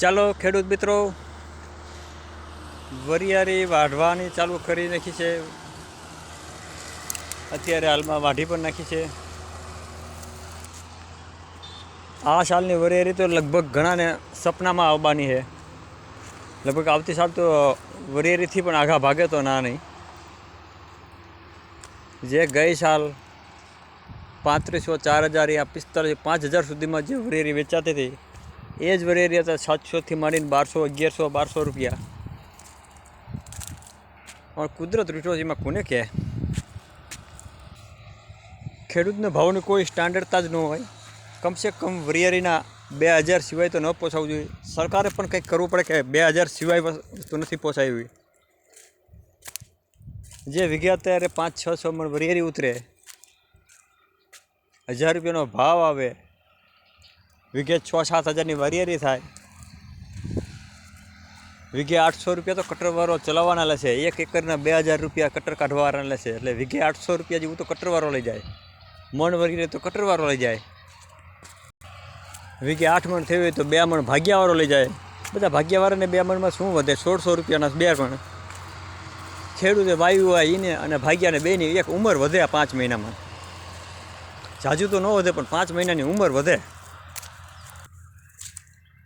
ચાલો ખેડૂત મિત્રો, વરિયાળી વાઢવાની ચાલુ કરી નાખી છે. અત્યારે હાલમાં વાઢી પણ નાખી છે. આ સાલની વરિયારી તો લગભગ ઘણાને સપનામાં આવવાની છે. લગભગ આવતી સાલ તો વરિયારીથી પણ આઘા ભાગે તો ના નહીં. જે ગઈ સાલ પાંત્રીસો ચાર હજાર યા પિસ્તાલીસ પાંચ હજાર સુધીમાં જે વરિયારી વેચાતી હતી એ જ વરિયાળી હતા સાતસોથી માંડીને બારસો, અગિયારસો, બારસો રૂપિયા. પણ કુદરત રૂટો એમાં કોને કહે? ખેડૂતને ભાવની કોઈ સ્ટાન્ડર્ડતા જ ન હોય. કમસે કમ વરિયાળીના બે હજાર સિવાય તો ન પોસાવું જોઈએ. સરકારે પણ કંઈક કરવું પડે કે બે હજાર સિવાય વસ્તુ નથી પોસાવી. જે વીઘે અત્યારે પાંચ, છ છ મણ વરિયારી ઉતરે. હજાર રૂપિયાનો ભાવ આવે. વીઘે છ, સાત હજારની વરિયારી થાય. વીઘે આઠસો રૂપિયા તો કટરવાળો ચલાવવાના લેશે એક એકરના બે હજાર રૂપિયા કટર કાઢવાવાળા લેશે એટલે વીઘે આઠસો રૂપિયા જેવું તો કટરવાળો લઈ જાય. મણ વગેરે તો કટરવાળો લઈ જાય. વીઘે આઠ મણ થયું હોય તો બે મણ ભાગ્યાવાળો લઈ જાય. બધા ભાગ્યાવાળાને બે મણમાં શું વધે? સોળસો રૂપિયાના બે મણ ખેડૂતે વાયુ હોય એને અને ભાગ્યાને બેની એક ઉંમર વધે આ પાંચ મહિનામાં. જાજુ તો ન વધે, પણ પાંચ મહિનાની ઉંમર વધે.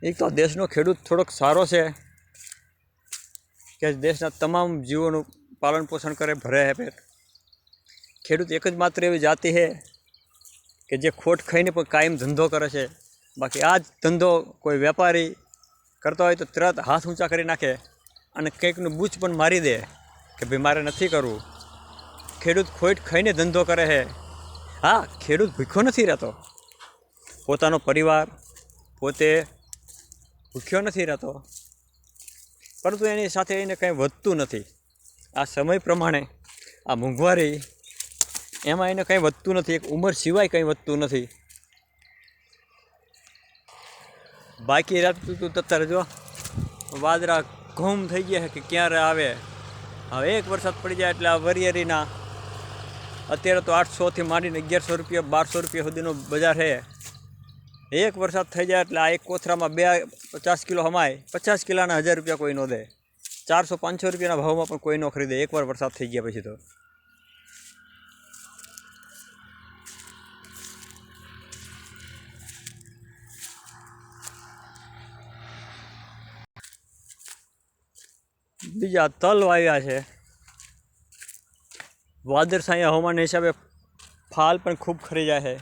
એક તો દેશનો ખેડૂત થોડોક સારો છે કે દેશના તમામ જીવોનું પાલન પોષણ કરે, ભરે હે પેટ. ખેડૂત એક જ માત્ર એવી જાતિ છે કે જે ખોટ ખાઈને પણ કાયમ ધંધો કરે છે. બાકી આ જ ધંધો કોઈ વેપારી કરતો હોય તો તરત હાથ ઊંચા કરી નાખે અને કંઈકનું બૂચ પણ મારી દે કે ભાઈ મારે નથી કરવું. ખેડૂત ખોટ ખાઈને ધંધો કરે છે. હા, ખેડૂત ભૂખ્યો નથી રહેતો. પોતાનો પરિવાર, પોતે ભૂખ્યો નથી રહેતો. પરંતુ એની સાથે એને કંઈ વધતું નથી. આ સમય પ્રમાણે, આ મોંઘવારી, એમાં એને કંઈ વધતું નથી. એક ઉંમર સિવાય કંઈ વધતું નથી. બાકી રાખતું તું તત્તર જો વાદરા ઘૂમ થઈ ગયા કે ક્યારે આવે? હવે એક વરસાદ પડી જાય એટલે આ વરિયરીના, અત્યારે તો આઠસોથી માંડીને અગિયારસો રૂપિયા, બારસો રૂપિયા સુધીનો બજાર છે. એક વરસાદ થઈ જાય એટલે આ એક કોથરામાં બે પચાસ કિલો હમાય. પચાસ કિલોના હજાર રૂપિયા કોઈ ન દે. ચારસો પાંચસો રૂપિયાના ભાવમાં પણ કોઈ ન ખરીદે એકવાર વરસાદ થઈ ગયા પછી તો. બીજા તલ વાવ્યા છે. વાદળછાયા હવામાન હિસાબે ફાલ પણ ખૂબ ખરી જાય છે.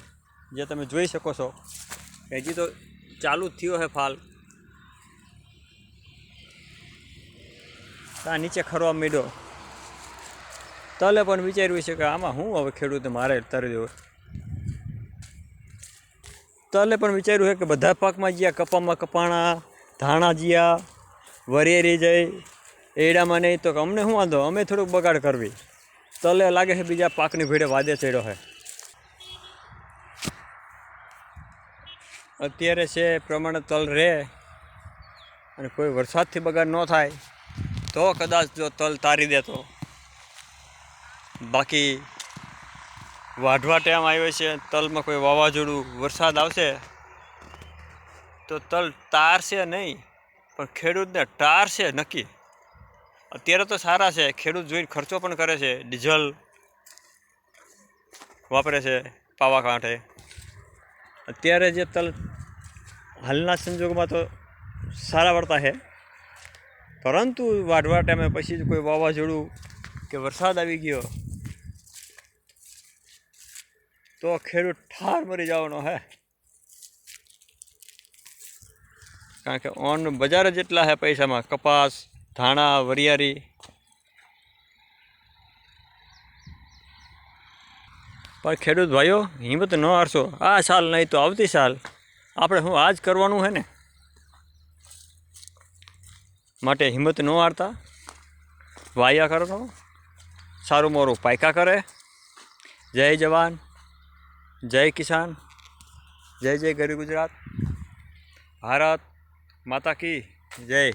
જે તમે જોઈ શકો છો. હજી તો ચાલુ જ થયો છે ફાલ. ત્યાં નીચે ખરવા મીડો તલે પણ વિચાર્યું છે કે આમાં શું હવે ખેડૂત મારે તરી દેવું. તલે પણ વિચાર્યું છે કે બધા પાકમાં જ્યાં કપામાં કપાણા, ધાણા જ્યાં વરિયેરી જઈ એડામાં નહીં, તો અમને શું વાંધો? અમે થોડુંક બગાડ કરવી. તલે લાગે છે બીજા પાકની ભીડે વાદે ચડ્યો છે અત્યારે છે, પ્રમાણે તલ રહે અને કોઈ વરસાદથી બગાડ ન થાય, તો કદાચ જો તલ તારી દેતો બાકી વાઢવા ટાઈમ આવ્યો છે, તલમાં કોઈ વાવાઝોડું વરસાદ આવશે, તો તલ તારશે નહીં, પણ ખેડૂતને ટારશે નક્કી. અત્યારે તો સારા છે, ખેડૂત જોઈને ખર્ચો પણ કરે છે, ડીઝલ વાપરે છે, પાવા કાંઠે. અત્યારે જે તલ હાલના સંજોગોમાં તો સારા વળતા છે. પરંતુ વાઢવા ટાઈમે પછી કોઈ વાવાઝોડું કે વરસાદ આવી ગયો, તો ખેડૂત ઠાર મરી જવાનો હે. કારણ કે ઓન બજાર જેટલા હે પૈસામાં. કપાસ, ધાણા, વરિયાળી. પણ ખેડૂત ભાઈઓ, હિંમત ન હારશો. આ સાલ નહીં તો આવતી સાલ. આપણે શું જ કરવાનું છે ને? માટે હિંમત ન હારતા. વાયા કરો સારું મોરું પાયકા કરે. જય જવાન. જય કિસાન. જય જય ગરીબ ગુજરાત. ભારત માતા કી જય.